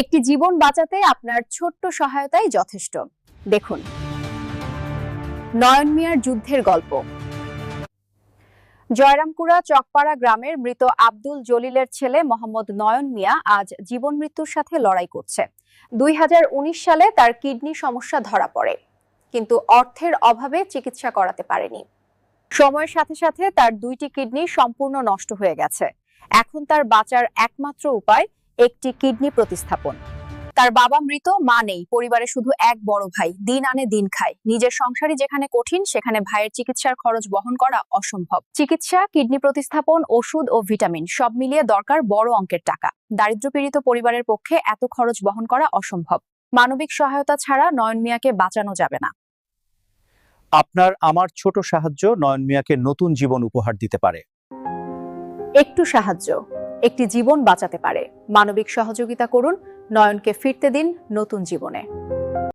একটি জীবন বাঁচাতে আপনার ছোট্ট সহায়তাই যথেষ্ট। দেখুন। নয়ন মিয়ার যুদ্ধের গল্প। জয়রামপুরা চকপাড়া গ্রামের মৃত আব্দুল জলিলের ছেলে মোহাম্মদ নয়ন মিয়া আজ জীবন মৃত্যুর সাথে লড়াই করছে। দুই হাজার উনিশ সালে তার কিডনি সমস্যা ধরা পড়ে, কিন্তু অর্থের অভাবে চিকিৎসা করাতে পারেনি। সময়ের সাথে সাথে তার দুইটি কিডনি সম্পূর্ণ নষ্ট হয়ে গেছে। এখন তার বাঁচার একমাত্র উপায় একটি কিডনি প্রতিস্থাপন। তার বাবা মৃত মা নেই। পরিবারে শুধু এক বড় ভাই। দিন আনে দিন খায়। নিজের সংসারই যেখানে কঠিন সেখানে ভাইয়ের চিকিৎসার খরচ বহন করা অসম্ভব। চিকিৎসা কিডনি প্রতিস্থাপন ওষুধ ও ভিটামিন সব মিলিয়ে দরকার বড় অঙ্কের টাকা। দারিদ্র্যপীড়িত পরিবারের পক্ষে এত খরচ বহন করা অসম্ভব। মানবিক সহায়তা ছাড়া নয়ন মিয়াকে বাঁচানো যাবে না। আপনার আমার ছোট সাহায্য নয়ন মিয়াকে নতুন জীবন উপহার দিতে পারে। একটু সাহায্য। একটি জীবন বাঁচাতে পারে। মানবিক সহযোগিতা করুন। নয়নকে ফিরতে দিন নতুন জীবনে।